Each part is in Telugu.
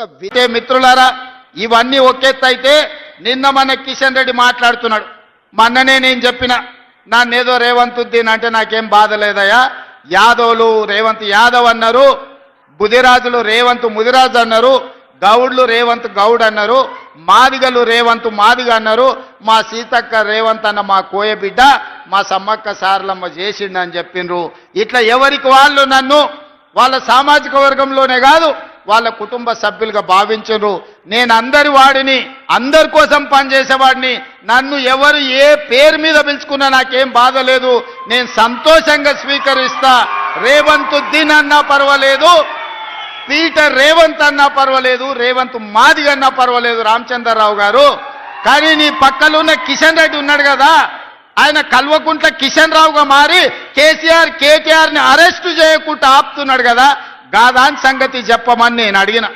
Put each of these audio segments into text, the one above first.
ఒక వితే మిత్రులారా ఇవన్నీ ఒకెత్తైతే నిన్న మన కిషన్ రెడ్డి మాట్లాడుతున్నాడు. మొన్ననే నేను చెప్పిన నన్నేదో రేవంత్ ఉద్దీన్ అంటే నాకేం బాధ లేదయ్యా. యాదవులు రేవంత్ యాదవ్ అన్నారు బుధిరాజులు రేవంత్ ముదిరాజు అన్నారు గౌడ్లు రేవంత్ గౌడ్ అన్నారు మాదిగలు రేవంత్ మాదిగ అన్నారు మా సీతక్క రేవంత్ అన్న మా కోయబిడ్డ మా సమ్మక్క సార్లమ్మ చేసిండని చెప్పిండ్రు ఇట్లా ఎవరికి వాళ్ళు నన్ను వాళ్ళ సామాజిక వర్గంలోనే కాదు వాళ్ళ కుటుంబ సభ్యులుగా భావించరు నేను అందరి వాడిని అందరి కోసం పనిచేసేవాడిని నన్ను ఎవరు ఏ పేరు మీద పిలుచుకున్నా నాకేం బాధ లేదు. నేను సంతోషంగా స్వీకరిస్తా. రేవంత్ ఉద్దీన్ అన్నా పర్వాలేదు. పీటర్ రేవంత్ అన్నా పర్వాలేదు. రేవంత్ మాదిగ అన్నా పర్వాలేదు రామచంద్రరావు గారు. కానీ నీ పక్కలో ఉన్న కిషన్ రెడ్డి ఉన్నాడు కదా ఆయన కల్వకుంట్ల కిషన్ రావుగా మారి కేసీఆర్ కేటీఆర్ని అరెస్ట్ చేయకుండా ఆపుతున్నాడు కదా కాదాని సంగతి చెప్పమని నేను అడిగిన.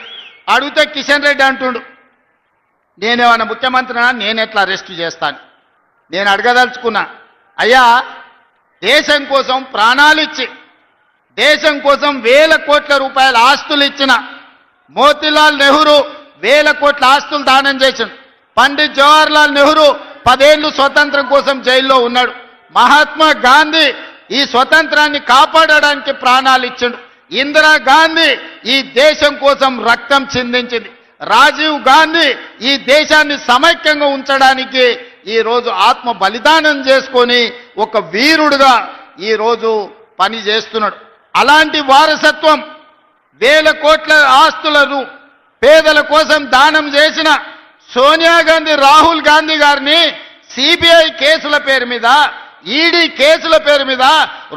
అడిగితే కిషన్ రెడ్డి అంటుండు నేనేమన్నా ముఖ్యమంత్రినా? నేను ఎట్లా అరెస్ట్ చేస్తాను? నేను అడగదలుచుకున్నా అయ్యా దేశం కోసం ప్రాణాలు ఇచ్చి దేశం కోసం వేల కోట్ల రూపాయల ఆస్తులు ఇచ్చిన మోతీలాల్ నెహ్రూ వేల కోట్ల ఆస్తులు దానం చేసిండు పండిత్ జవహర్లాల్ నెహ్రూ పదేళ్ళు స్వతంత్రం కోసం జైల్లో ఉన్నాడు. మహాత్మా గాంధీ ఈ స్వతంత్రాన్ని కాపాడడానికి ప్రాణాలు ఇచ్చిండు. ఇందిరా గాంధీ ఈ దేశం కోసం రక్తం చిందించింది. రాజీవ్ గాంధీ ఈ దేశాన్ని సమైక్యంగా ఉంచడానికి ఈ రోజు ఆత్మ బలిదానం చేసుకొని ఒక వీరుడుగా ఈరోజు పని చేస్తున్నాడు. అలాంటి వారసత్వం వేల కోట్ల ఆస్తులను పేదల కోసం దానం చేసిన సోనియా గాంధీ రాహుల్ గాంధీ గారిని సిబిఐ కేసుల పేరు మీద ఈడీ కేసుల పేరు మీద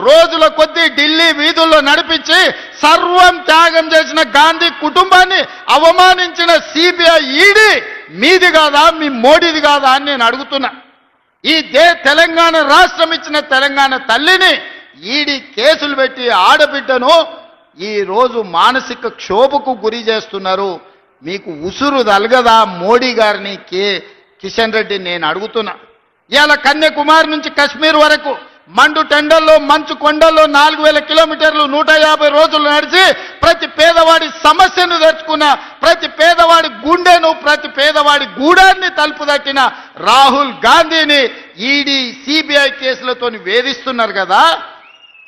రోజుల కొద్దీ ఢిల్లీ వీధుల్లో నడిపించి సర్వం త్యాగం చేసిన గాంధీ కుటుంబాన్ని అవమానించిన సిబిఐ ఈడీ మీది కాదా మీ మోడీది కాదా అని నేను అడుగుతున్నా. ఈ దే తెలంగాణ రాష్ట్రం ఇచ్చిన తెలంగాణ తల్లిని ఈడీ కేసులు పెట్టి ఆడబిడ్డను ఈ రోజు మానసిక క్షోభకు గురి చేస్తున్నారు. మీకు ఉసురు తలగదా మోడీ గారిని కే కిషన్ రెడ్డి నేను అడుగుతున్నా. ఇవాళ కన్యాకుమారి నుంచి కశ్మీర్ వరకు మండు టెండల్లో మంచు కొండల్లో నాలుగు వేల కిలోమీటర్లు నూట యాభై రోజులు నడిచి ప్రతి పేదవాడి సమస్యను తెచ్చుకున్న ప్రతి పేదవాడి గుండెను ప్రతి పేదవాడి గూడాన్ని తలుపు తట్టిన రాహుల్ గాంధీని ఈడీ సిబిఐ కేసులతో వేధిస్తున్నారు కదా?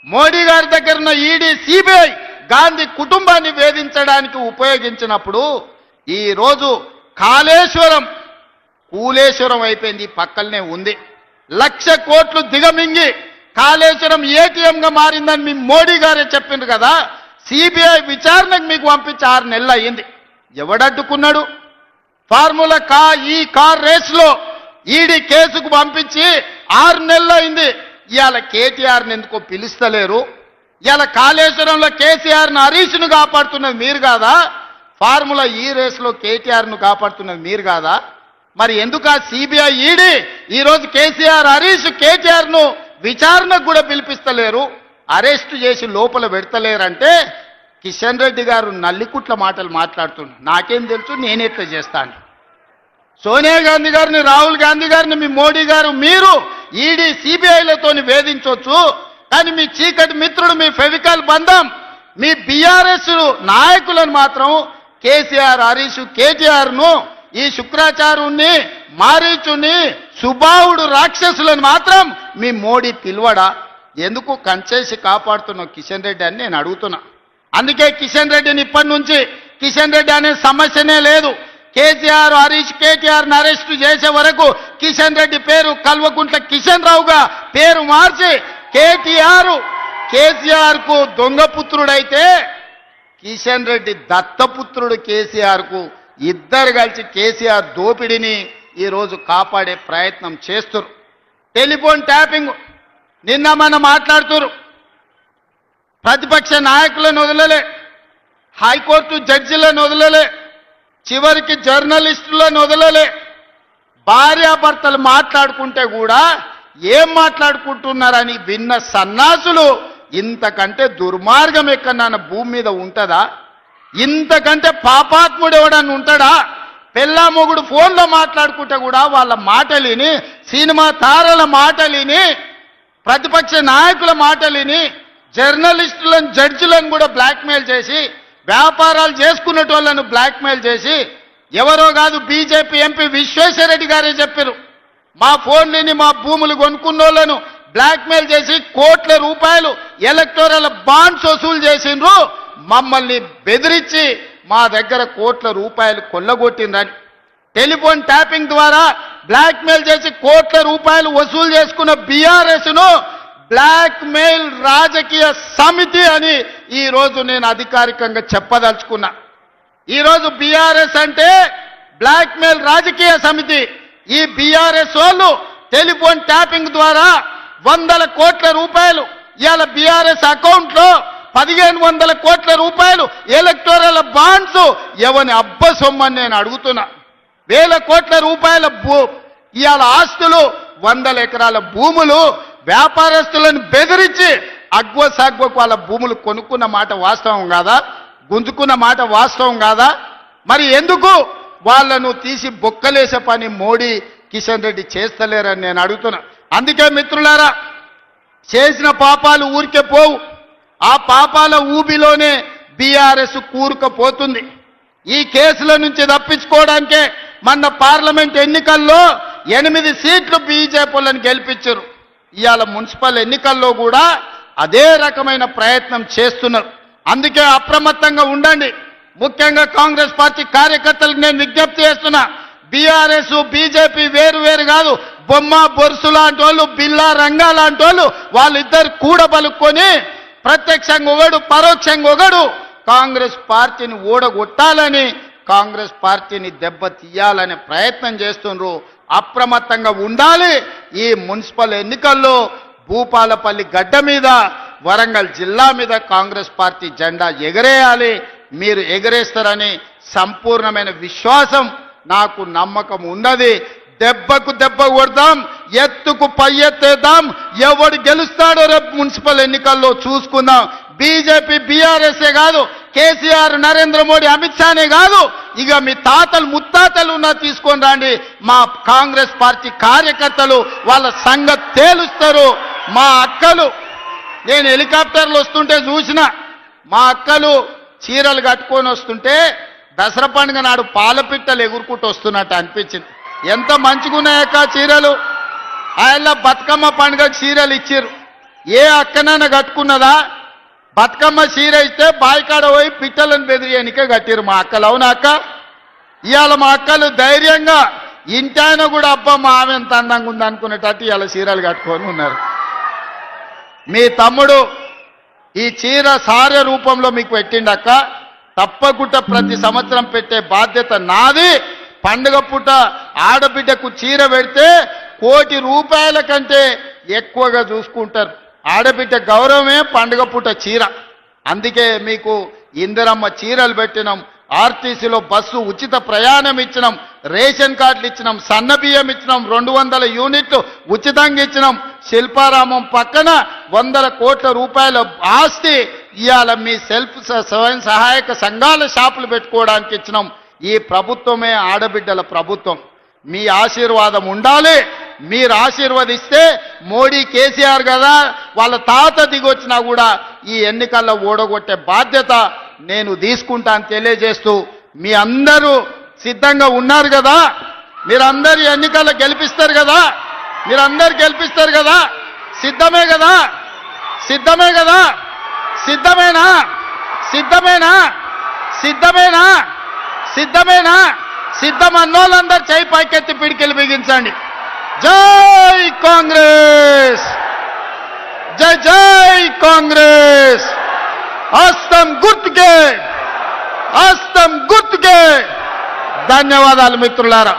మోడీ గారి దగ్గర ఉన్న ఈడీ సిబిఐ గాంధీ కుటుంబాన్ని వేధించడానికి ఉపయోగించినప్పుడు ఈ రోజు కాళేశ్వరం కూలేశ్వరం అయిపోయింది పక్కలనే ఉంది. లక్ష కోట్లు దిగమింగి కాళేశ్వరం ఏటీఎంగా మారిందని మీ మోడీ గారే చెప్పిండ్రు కదా సిబిఐ విచారణకు మీకు పంపించి ఆరు నెలలు అయ్యింది. ఎవడడ్డుకున్నాడు? ఫార్ములా కా ఈ కార్ రేస్లో ఈడీ కేసుకు పంపించి ఆరు నెలలు అయింది ఇవాళ కేటీఆర్ని ఎందుకో పిలుస్తలేరు? ఇవాళ కాళేశ్వరంలో కేసీఆర్ను హరీష్ను కాపాడుతున్నది మీరు కాదా? ఫార్ములా ఈ రేస్లో కేటీఆర్ను కాపాడుతున్నది మీరు కాదా? మరి ఎందుకు ఆ సిబిఐ ఈడీ? ఈరోజు కేసీఆర్ హరీష్ కేటీఆర్ను విచారణకు కూడా పిలిపిస్తలేరు. అరెస్ట్ చేసి లోపల పెడతలేరంటే కిషన్ రెడ్డి గారు నల్లికుట్ల మాటలు మాట్లాడుతున్నారు నాకేం తెలుసు నేనెట్లా చేస్తాను? సోనియా గాంధీ గారిని రాహుల్ గాంధీ గారిని మీ మోడీ గారు మీరు ఈడీ సిబిఐలతో వేధించవచ్చు కానీ మీ చీకటి మిత్రుడు మీ ఫెవికల్ బంధం మీ బీఆర్ఎస్ నాయకులను మాత్రం కేసీఆర్ హరీష్ కేటీఆర్ను ఈ శుక్రాచార్యుణ్ణి మారీచుని సుబాహుడు రాక్షసులను మాత్రం మీ మోడీ పిలువడా? ఎందుకు కంచేసి కాపాడుతున్న కిషన్ రెడ్డి అని నేను అడుగుతున్నా. అందుకే కిషన్ రెడ్డిని ఇప్పటి నుంచి కిషన్ రెడ్డి అనే సమస్యనే లేదు. కేసీఆర్ హరీష్ కేటీఆర్ అరెస్టు చేసే వరకు కిషన్ రెడ్డి పేరు కల్వకుంట్ల కిషన్ రావుగా పేరు మార్చి కేటీఆర్ కేసీఆర్కు దొంగపుత్రుడైతే కిషన్ రెడ్డి దత్తపుత్రుడు కేసీఆర్కు ఇద్దరు కలిసి కేసీఆర్ దోపిడిని ఈరోజు కాపాడే ప్రయత్నం చేస్తురు. టెలిఫోన్ ట్యాపింగ్ నిన్న మనం మాట్లాడుతురు. ప్రతిపక్ష నాయకులను వదలలే. హైకోర్టు జడ్జిలను వదలలే. చివరికి జర్నలిస్టులను వదలలే. భార్యాభర్తలు మాట్లాడుకుంటే కూడా ఏం మాట్లాడుకుంటున్నారని విన్న సన్నాసులు ఇంతకంటే దుర్మార్గం ఎక్కడన్నా భూమి మీద ఉంటుందా? ఇంతకంటే పాపాత్ముడు ఎవడని ఉంటాడా? పెళ్ళా మొగుడు ఫోన్లో మాట్లాడుకుంటే కూడా వాళ్ళ మాటలిని సినిమా తారల మాటలిని ప్రతిపక్ష నాయకుల మాటలిని జర్నలిస్టులను జడ్జిలను కూడా బ్లాక్మెయిల్ చేసి వ్యాపారాలు చేసుకునేటోళ్ళను బ్లాక్మెయిల్ చేసి ఎవరో కాదు బీజేపీ ఎంపీ విశ్వేశ్వరరెడ్డి గారే చెప్పారు. మా ఫోన్లని మా భూములు కొనుక్కున్నోళ్ళను బ్లాక్మెయిల్ చేసి కోట్ల రూపాయలు ఎలక్టోరల్ బాండ్స్ వసూలు చేసిండ్రు. మమ్మల్ని బెదిరించి మా దగ్గర కోట్ల రూపాయలు కొల్లగొట్టిందని టెలిఫోన్ ట్యాపింగ్ ద్వారా బ్లాక్మెయిల్ చేసి కోట్ల రూపాయలు వసూలు చేసుకున్న బీఆర్ఎస్ను బ్లాక్మెయిల్ రాజకీయ సమితి అని ఈరోజు నేను అధికారికంగా చెప్పదలుచుకున్నా. ఈరోజు బీఆర్ఎస్ అంటే బ్లాక్మెయిల్ రాజకీయ సమితి. ఈ బీఆర్ఎస్ వాళ్ళు టెలిఫోన్ ట్యాపింగ్ ద్వారా వందల కోట్ల రూపాయలు ఇవాళ బీఆర్ఎస్ అకౌంట్లో పదిహేను వందల కోట్ల రూపాయలు ఎలక్టోరల్ బాండ్స్ ఎవని అబ్బ సొమ్మని నేను అడుగుతున్నా. వేల కోట్ల రూపాయల భూ ఇవాళ ఆస్తులు వందల ఎకరాల భూములు వ్యాపారస్తులను బెదిరించి అగ్వ సాగ్వకు వాళ్ళ భూములు కొనుక్కున్న మాట వాస్తవం కాదా? గుంజుకున్న మాట వాస్తవం కాదా? మరి ఎందుకు వాళ్ళను తీసి బొక్కలేసే పని మోడీ కిషన్ రెడ్డి చేస్తలేరని నేను అడుగుతున్నా. అందుకే మిత్రులారా చేసిన పాపాలు ఊరికే పోవు. ఆ పాపాల ఊబిలోనే బీఆర్ఎస్ కూరుకుపోతుంది. ఈ కేసుల నుంచి తప్పించుకోవడానికే మొన్న పార్లమెంట్ ఎన్నికల్లో ఎనిమిది సీట్లు బీజేపీలను గెలిపించారు. ఇవాళ మున్సిపల్ ఎన్నికల్లో కూడా అదే రకమైన ప్రయత్నం చేస్తున్నారు. అందుకే అప్రమత్తంగా ఉండండి. ముఖ్యంగా కాంగ్రెస్ పార్టీ కార్యకర్తలకు నేను విజ్ఞప్తి చేస్తున్నా బీఆర్ఎస్ బీజేపీ వేరు వేరు కాదు బొమ్మ బొరుసు లాంటి వాళ్ళు బిల్లా రంగా లాంటి వాళ్ళు వాళ్ళిద్దరు కూడబలుక్కొని ప్రత్యక్షంగా ఒకడు పరోక్షంగా ఒకడు కాంగ్రెస్ పార్టీని ఓడగొట్టాలని కాంగ్రెస్ పార్టీని దెబ్బ తీయాలనే ప్రయత్నం చేస్తున్నారు అప్రమత్తంగా ఉండాలి. ఈ మున్సిపల్ ఎన్నికల్లో భూపాలపల్లి గడ్డ మీద వరంగల్ జిల్లా మీద కాంగ్రెస్ పార్టీ జెండా ఎగరేయాలి. మీరు ఎగరేస్తారని సంపూర్ణమైన విశ్వాసం నాకు నమ్మకం ఉన్నది. దెబ్బకు దెబ్బ కొడదాం ఎత్తుకు పై ఎత్తేద్దాం. ఎవడు గెలుస్తాడో రేపు మున్సిపల్ ఎన్నికల్లో చూసుకుందాం. బీజేపీ బీఆర్ఎస్ఏ కాదు కేసీఆర్ నరేంద్ర మోడీ అమిత్ షానే కాదు. ఇక మీ తాతలు ముత్తాతలు ఉన్న తీసుకొని రండి. మా కాంగ్రెస్ పార్టీ కార్యకర్తలు వాళ్ళ సంగతి తేలుస్తారు. మా అక్కలు నేను హెలికాప్టర్లు వస్తుంటే చూసిన మా అక్కలు చీరలు కట్టుకొని వస్తుంటే దసరా పండుగ నాడు పాలపిట్టలు ఎగురుకుంటూ వస్తున్నట్టు అనిపించింది. ఎంత మంచిగున్నాయక్క చీరలు? ఆయన బతుకమ్మ పండుగ చీరలు ఇచ్చారు ఏ అక్కనైనా కట్టుకున్నదా? బతుకమ్మ చీర ఇస్తే బాయికాడ పోయి పిట్టలను బెదిరియనికే కట్టారు మా అక్కలు. అవునా అక్క? ఇవాళ మా అక్కలు ధైర్యంగా ఇంటాయన కూడా అబ్బా మా ఆమె ఎంత అందంగా ఉంది అనుకునేటట్టు ఇవాళ చీరలు కట్టుకొని ఉన్నారు. మీ తమ్ముడు ఈ చీర సార్య రూపంలో మీకు పెట్టిండక్క తప్పకుండా ప్రతి సంవత్సరం పెట్టే బాధ్యత నాది. పండుగ పూట ఆడబిడ్డకు చీర పెడితే కోటి రూపాయల కంటే ఎక్కువగా చూసుకుంటారు. ఆడబిడ్డ గౌరవమే పండుగ పూట చీర. అందుకే మీకు ఇందిరమ్మ చీరలు పెట్టినాం ఆర్టీసీలో బస్సు ఉచిత ప్రయాణం ఇచ్చినాం రేషన్ కార్డులు ఇచ్చినాం సన్న బియ్యం ఇచ్చినాం రెండు వందల యూనిట్లు ఉచితంగా ఇచ్చినాం. శిల్పారామం పక్కన వందల కోట్ల రూపాయల ఆస్తి ఇవాళ మీ సెల్ఫ్ స్వయం సహాయక సంఘాల షాపులు పెట్టుకోవడానికి ఇచ్చినాం. ఈ ప్రభుత్వమే ఆడబిడ్డల ప్రభుత్వం. మీ ఆశీర్వాదం ఉండాలి. మీరు ఆశీర్వదిస్తే మోడీ కేసీఆర్ కదా వాళ్ళ తాత దిగొచ్చినా కూడా ఈ ఎన్నికల్లో ఓడగొట్టే బాధ్యత నేను తీసుకుంటాను తెలియజేస్తూ మీ అందరూ సిద్ధంగా ఉన్నారు కదా? మీరందరు ఎన్నికల్లో గెలిపిస్తారు కదా? మీరందరు గెలిపిస్తారు కదా? సిద్ధమే కదా? సిద్ధమే కదా? సిద్ధమేనా? సిద్ధమేనా? సిద్ధమేనా? సిద్ధమేనా? సిద్ధం అన్నోళ్ళందరూ చేయి పైకెత్తి పిడికిలు బిగించండి. జై కాంగ్రెస్ జై జై కాంగ్రెస్ హస్తం గుర్తుకే హస్తం గుర్తుకే ధన్యవాదాలు మిత్రులారా